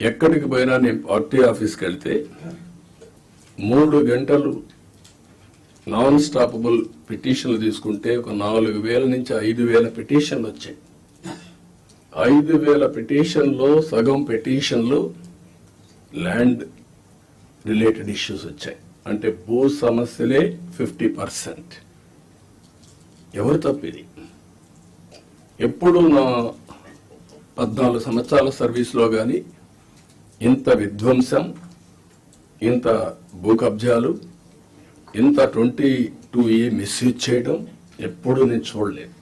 ఎక్కడికి పోయినా నేను పార్టీ ఆఫీస్కి వెళ్తే మూడు గంటలు నాన్ స్టాపబుల్ పిటిషన్లు తీసుకుంటే ఒక నాలుగు వేల నుంచి ఐదు వేల పిటిషన్లు వచ్చాయి. ఐదు వేల పిటిషన్లో సగం పిటిషన్లు ల్యాండ్ రిలేటెడ్ ఇష్యూస్ వచ్చాయి. అంటే భూ సమస్యలే ఫిఫ్టీ పర్సెంట్ ఎవరు తప్పిది ఎప్పుడు నా పద్నాలుగు సంవత్సరాల సర్వీస్లో కానీ ఇంత విధ్వంసం ఇంత భూకబ్జాలు ఇంత ట్వంటీ టూ ఏ మిస్యూజ్ చేయడం ఎప్పుడూ నేను చూడలేదు.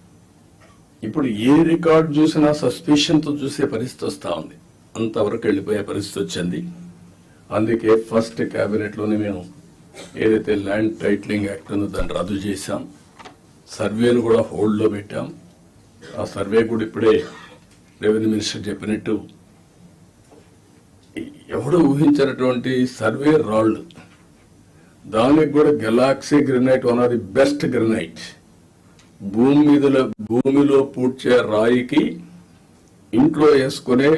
ఇప్పుడు ఏ రికార్డు చూసినా సస్పిషన్తో చూసే పరిస్థితి వస్తూ ఉంది. అంతవరకు వెళ్ళిపోయే పరిస్థితి వచ్చింది. అందుకే ఫస్ట్ క్యాబినెట్లోనే మేము ఏదైతే ల్యాండ్ టైటిలింగ్ యాక్ట్ ఉందో దాన్ని రద్దు చేశాం. సర్వేను కూడా హోల్డ్లో పెట్టాం. ఆ సర్వే కూడా ఇప్పుడే రెవెన్యూ మినిస్టర్ చెప్పినట్టు ఎవడు ఊహించినటువంటి సర్వే రాళ్ళు? దానికి కూడా galaxy granite one of the best granite. భూమి మీదలో భూమిలో పూడ్చే రాయికి ఇంట్లో వేసుకునే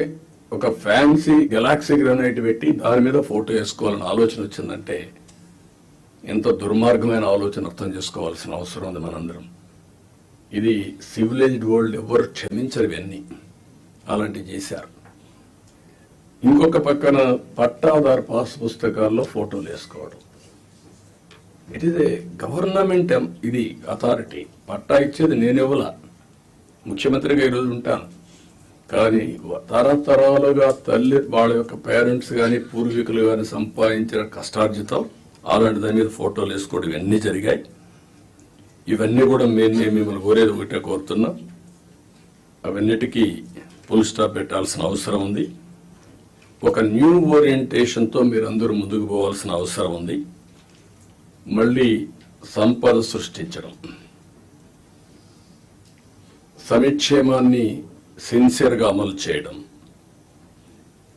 ఒక ఫ్యాన్సీ గెలాక్సీ గ్రెనైట్ పెట్టి దాని మీద ఫోటో వేసుకోవాలని ఆలోచన వచ్చిందంటే ఎంత దుర్మార్గమైన ఆలోచన అర్థం చేసుకోవాల్సిన అవసరం ఉంది మనందరం. ఇది సివిలైజ్డ్ వరల్డ్ ఎవరు క్షమించరు ఇవన్నీ. అలాంటివి చేశారు. ఇంకొక పక్కన పట్టాదారు పాస్ పుస్తకాల్లో ఫోటోలు వేసుకోవడం. ఇట్ ఈస్ ఏ గవర్నమెంట్ ఇది అథారిటీ పట్టా ఇచ్చేది నేనివ్వలా ముఖ్యమంత్రిగా ఈరోజు ఉంటాను. కానీ తరతరాలుగా తల్లి వాళ్ళ యొక్క పేరెంట్స్ కానీ పూర్వీకులు కానీ సంపాదించిన కష్టార్జితం అలాంటి దాని మీద ఫోటోలు వేసుకోవడం ఇవన్నీ జరిగాయి. ఇవన్నీ కూడా మేము మిమ్మల్ని కోరేది ఒకటే కోరుతున్నాం. అవన్నిటికీ ఫుల్ స్టాప్ పెట్టాల్సిన అవసరం ఉంది. ఒక న్యూ ఓరియంటేషన్తో మీరందరూ ముందుకు పోవాల్సిన అవసరం ఉంది. మళ్ళీ సంపద సృష్టించడం. సమిక్షేమాన్ని సిన్సియర్గా అమలు చేయడం.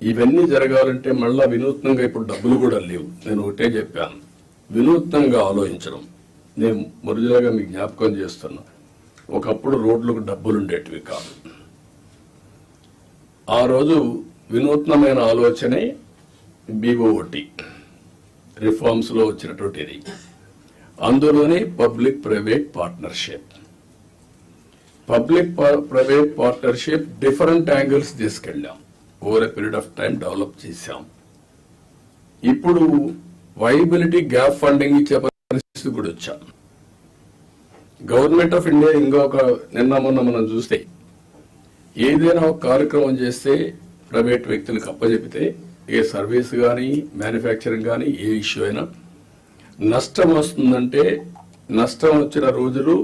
ఇవన్నీ జరగాలంటే మళ్ళా వినూత్నంగా ఇప్పుడు డబ్బులు కూడా లేవు. నేను ఒకటే చెప్పాను. వినూత్నంగా ఆలోచించడం. నేను మొదటిగా మీకు జ్ఞాపకం చేస్తున్నా. ఒకప్పుడు రోడ్లకు డబ్బులు ఉండేటివి కాదు. ఆ రోజు వినూత్నమైన ఆలోచనే బీఓటి రిఫార్మ్స్లో వచ్చినటువంటిది. అందులోనే public private partnership public private partnership different angles తీసుకెళ్ళాం. Over a period of time develop చేశాం. ఇప్పుడు వైబిలిటీ గ్యాప్ ఫండింగ్ ఇచ్చే పరిస్థితి కూడా వచ్చాం. గవర్నమెంట్ ఆఫ్ ఇండియా ఇంకొక నిన్న మొన్న మనం చూస్తే ఏదైనా ఒక కార్యక్రమం చేస్తే ప్రైవేట్ వ్యక్తులకు అప్పచెపితే ఏ సర్వీస్ కానీ మ్యానుఫ్యాక్చరింగ్ కానీ ఏ ఇష్యూ అయినా నష్టం వస్తుందంటే నష్టం వచ్చిన రోజులు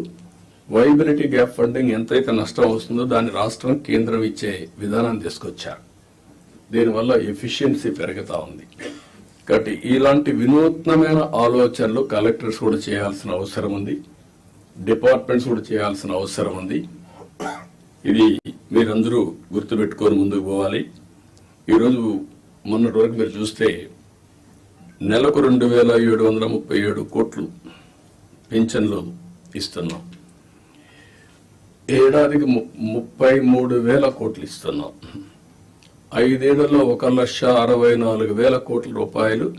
వైబిలిటీ గ్యాప్ ఫండింగ్ ఎంతైతే నష్టం వస్తుందో దాన్ని రాష్ట్రం కేంద్రం ఇచ్చే విధానాన్ని తీసుకొచ్చారు. దీనివల్ల ఎఫిషియన్సీ పెరుగుతూ ఉంది. కాబట్టి ఇలాంటి వినూత్నమైన ఆలోచనలు కలెక్టర్స్ కూడా చేయాల్సిన అవసరం ఉంది. డిపార్ట్మెంట్స్ కూడా చేయాల్సిన అవసరం ఉంది. ఇది మీరందరూ గుర్తుపెట్టుకొని ముందుకు పోవాలి. ఈరోజు మొన్నటి వరకు మీరు చూస్తే నెలకు రెండు వేల ఏడు వందల ముప్పై ఏడు కోట్లు పింఛన్లు ఇస్తున్నాం. ఏడాదికి ము- ముప్పై మూడు వేల కోట్లు ఇస్తున్నాం. ఐదేళ్ళలో ఒక లక్ష అరవై నాలుగు వేల కోట్ల రూపాయలు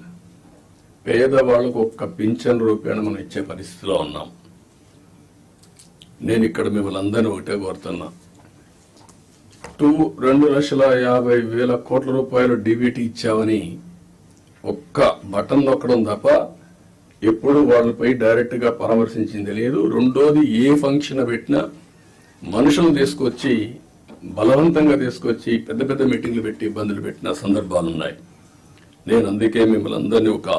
పేదవాళ్ళకు ఒక్క పింఛన్ రూపేణ మనం ఇచ్చే పరిస్థితిలో ఉన్నాం. నేను ఇక్కడ మిమ్మల్ని అందరినీ ఒకటే కోరుతున్నా. టూ రెండు లక్షల యాభై వేల కోట్ల రూపాయలు డిబిటీ ఇచ్చామని ఒక్క బటన్ నొక్కడం తప్ప ఎప్పుడు వాళ్ళపై డైరెక్ట్గా పరామర్శించింది లేదు. రెండోది ఏ ఫంక్షన్ పెట్టినా మనుషులను తీసుకొచ్చి బలవంతంగా తీసుకొచ్చి పెద్ద పెద్ద మీటింగ్లు పెట్టి ఇబ్బందులు పెట్టిన సందర్భాలు ఉన్నాయి. నేను అందుకే మిమ్మల్ని అందరినీ ఒక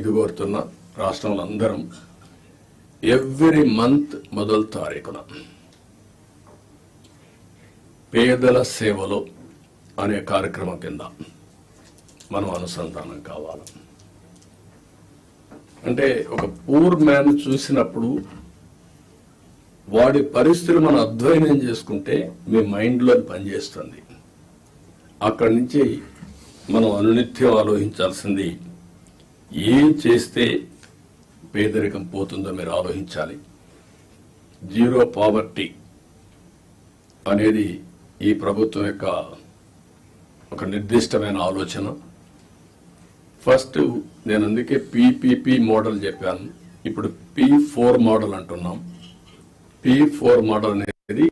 ఇది కోరుతున్నా. రాష్ట్రంలో అందరం ఎవ్రీ మంత్ మొదలు తారీఖున. పేదల సేవలో అనే కార్యక్రమం కింద మనం అనుసంధానం కావాలి. అంటే ఒక పూర్ మ్యాన్ చూసినప్పుడు వాడి పరిస్థితులు మనం అధ్వయనం చేసుకుంటే మీ మైండ్లో పనిచేస్తుంది. అక్కడి నుంచి మనం అనునిత్యం ఆలోచించాల్సింది ఏం చేస్తే పేదరికం పోతుందో మీరు ఆలోచించాలి. జీరో పావర్టీ అనేది ఈ ప్రభుత్వం యొక్క ఒక నిర్దిష్టమైన ఆలోచన. ఫస్ట్ నేను అందుకే పిపిపి మోడల్ చెప్పాను. ఇప్పుడు పి ఫోర్ మోడల్ అంటున్నాం. పి ఫోర్ మోడల్ అనేది